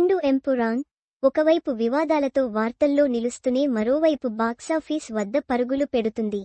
రెండు ఎంపురాన్ ఒకవైపు వివాదాలతో వార్తల్లో నిలుస్తూనే మరోవైపు బాక్సాఫీస్ వద్ద పరుగులు పెడుతుంది.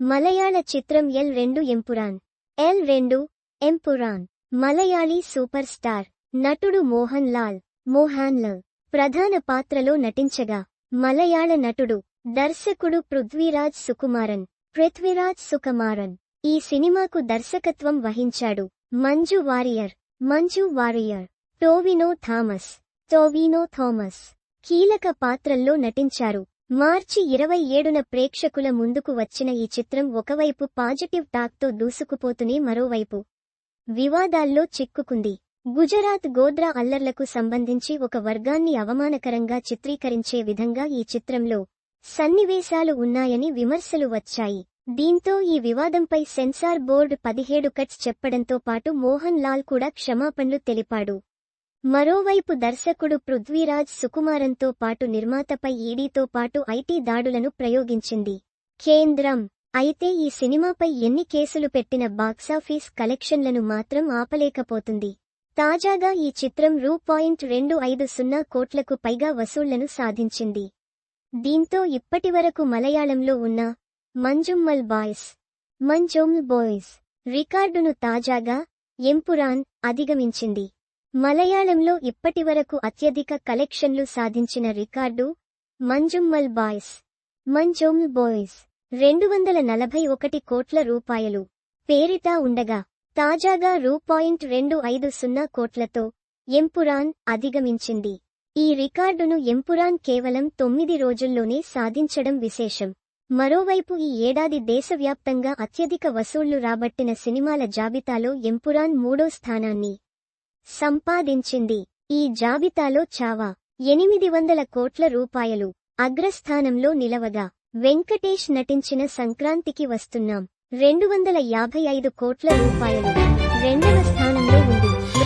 మలయాళ చిత్రం ఎల్ రెండు ఎంపురాన్ ఎల్ రెండు ఎంపురాన్ మలయాళీ సూపర్ స్టార్ నటుడు మోహన్ లాల్ మోహాన్ ప్రధాన పాత్రలో నటించగా మలయాళ నటుడు దర్శకుడు పృథ్వీరాజ్ సుకుమారన్ పృథ్వీరాజ్ సుకుమారన్ ఈ సినిమాకు దర్శకత్వం వహించాడు మంజు వారియర్ మంజు వారియర్. టోవినో థామస్ టోవినో థామస్ కీలక పాత్రల్లో నటించారు. మార్చి ఇరవై ఏడున ప్రేక్షకుల ముందుకు వచ్చిన ఈ చిత్రం ఒకవైపు పాజిటివ్ టాక్తో దూసుకుపోతూనే మరోవైపు వివాదాల్లో చిక్కుకుంది. గుజరాత్ గోద్రా అల్లర్లకు సంబంధించి ఒక వర్గాన్ని అవమానకరంగా చిత్రీకరించే విధంగా ఈ చిత్రంలో సన్నివేశాలు ఉన్నాయని విమర్శలు వచ్చాయి. దీంతో ఈ వివాదంపై సెన్సార్ బోర్డు పదిహేడు కట్స్ చెప్పడంతో పాటు మోహన్ లాల్ కూడా క్షమాపణలు తెలిపాడు. మరోవైపు దర్శకుడు పృథ్వీరాజ్ సుకుమారంతో పాటు నిర్మాతపై ఈడీతో పాటు ఐటీ దాడులను ప్రయోగించింది. కేంద్రం. అయితే ఈ సినిమాపై ఎన్ని కేసులు పెట్టిన బాక్సాఫీస్ కలెక్షన్లను మాత్రం ఆపలేకపోతుంది. తాజాగా ఈ చిత్రం రూ. పాయింట్ రెండు ఐదు సున్నా కోట్లకు పైగా వసూళ్ళను సాధించింది. దీంతో ఇప్పటివరకు మలయాళంలో ఉన్న మంజుమ్మల్ బాయ్స్ మంజోమ్ బాయ్స్ రికార్డును తాజాగా ఎంపురాన్ అధిగమించింది. మలయాళంలో ఇప్పటివరకు అత్యధిక కలెక్షన్లు సాధించిన record Manjummel Boys Manjummel Boys రెండు వందల నలభై ఒకటి కోట్ల రూపాయలు. పేరిట ఉండగా తాజాగా రూ. పాయింట్ రెండు ఐదు సున్నా కోట్లతో ఎంపురాన్ అధిగమించింది. ఈ రికార్డును ఎంపురాన్ కేవలం తొమ్మిది రోజుల్లోనే సాధించడం విశేషం. మరోవైపు ఈ ఏడాది దేశవ్యాప్తంగా అత్యధిక వసూళ్ళు రాబట్టిన సినిమాల జాబితాలో ఎంపురాన్ మూడో స్థానాన్ని సంపాదించింది. ఈ జాబితాలో చావా. ఎనిమిది వందల కోట్ల రూపాయలు. అగ్రస్థానంలో నిలవగా. వెంకటేష్ నటించిన సంక్రాంతికి వస్తున్నాం. రెండు వందల యాభై ఐదు కోట్ల రూపాయలు. రెండవ స్థానంలో ఉంది.